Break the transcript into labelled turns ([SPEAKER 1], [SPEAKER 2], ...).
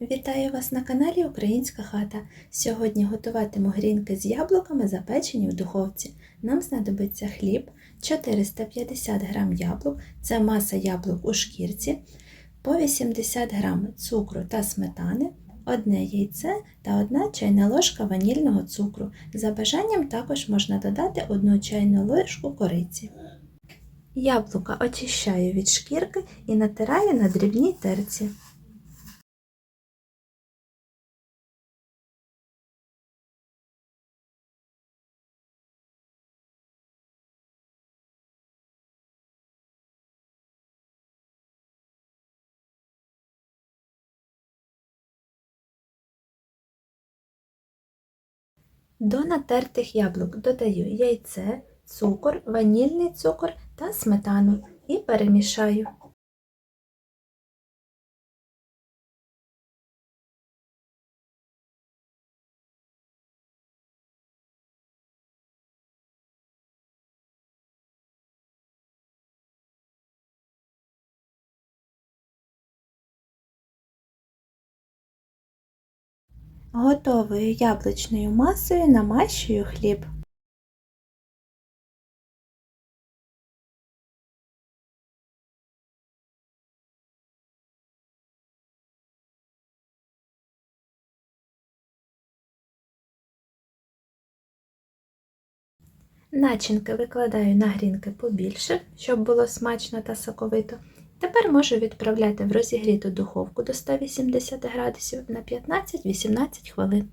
[SPEAKER 1] Вітаю вас на каналі Українська хата. Сьогодні готуватиму грінки з яблуками, запечені в духовці. Нам знадобиться хліб, 450 г яблук, це маса яблук у шкірці, по 80 г цукру та сметани, одне яйце та одна чайна ложка ванільного цукру. За бажанням також можна додати одну чайну ложку кориці. Яблука очищаю від шкірки і натираю на дрібній терці. До натертих яблук додаю яйце, цукор, ванільний цукор та сметану і перемішаю. Готовою яблучною масою намащую хліб. Начинки викладаю на грінки побільше, щоб було смачно та соковито. Тепер можу відправляти в розігріту духовку до 180 градусів на 15-18 хвилин.